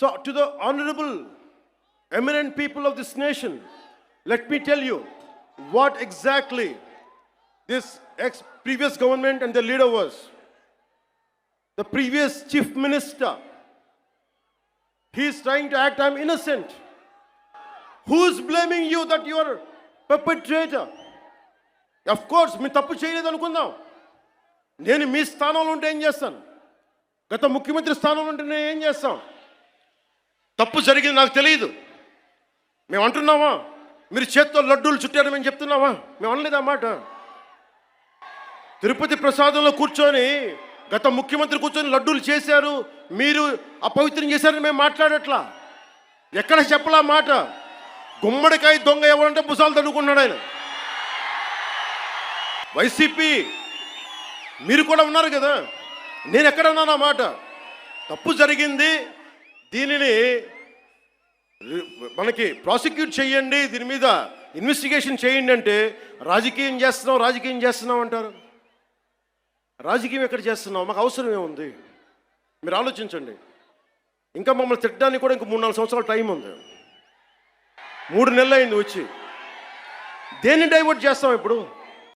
So, to the honorable, eminent people of this nation, let me tell you what exactly this ex previous government and the leader was. The previous chief minister, he is trying to act, I'm innocent. Who's blaming you that you are perpetrator? Of course మీ తప్పు చేయలేదు అనుకుందాం నేను మీ స్థానంలో ఉంటే ఏం చేస్తాను గత ముఖ్యమంత్రి స్థానంలో ఉంటే నేను ఏం చేస్తాను తప్పు జరిగింది నాకు తెలియదు. మేము అంటున్నామా? మీరు చేత్తో లడ్డూలు చుట్టారు మేము చెప్తున్నావా మేము అనలేదు మాట? తిరుపతి ప్రసాదంలో కూర్చొని గత ముఖ్యమంత్రి కూర్చొని లడ్డూలు చేశారు. మీరు అపవిత్రం చేశారని మేము మాట్లాడట్లా? ఎక్కడ చెప్పలా మాట? గుమ్మడికాయ దొంగ ఎవరంటే భుజాలు తడుకున్నాడు ఆయన. వైసీపీ మీరు కూడా ఉన్నారు కదా? నేను ఎక్కడ ఉన్నాను మాట? తప్పు జరిగింది. దీనిని మనకి ప్రాసిక్యూట్ చేయండి దీని మీద ఇన్వెస్టిగేషన్ చేయండి అంటే రాజకీయం చేస్తున్నాం రాజకీయం చేస్తున్నాం అంటారు. రాజకీయం ఎక్కడ చేస్తున్నాం మాకు అవసరం ఏముంది? మీరు ఆలోచించండి. ఇంకా మమ్మల్ని తిట్టడానికి కూడా ఇంక మూడు నాలుగు సంవత్సరాల టైం ఉంది. మూడు నెలలు అయింది వచ్చి. దేన్ని డైవర్ట్ చేస్తాం ఇప్పుడు?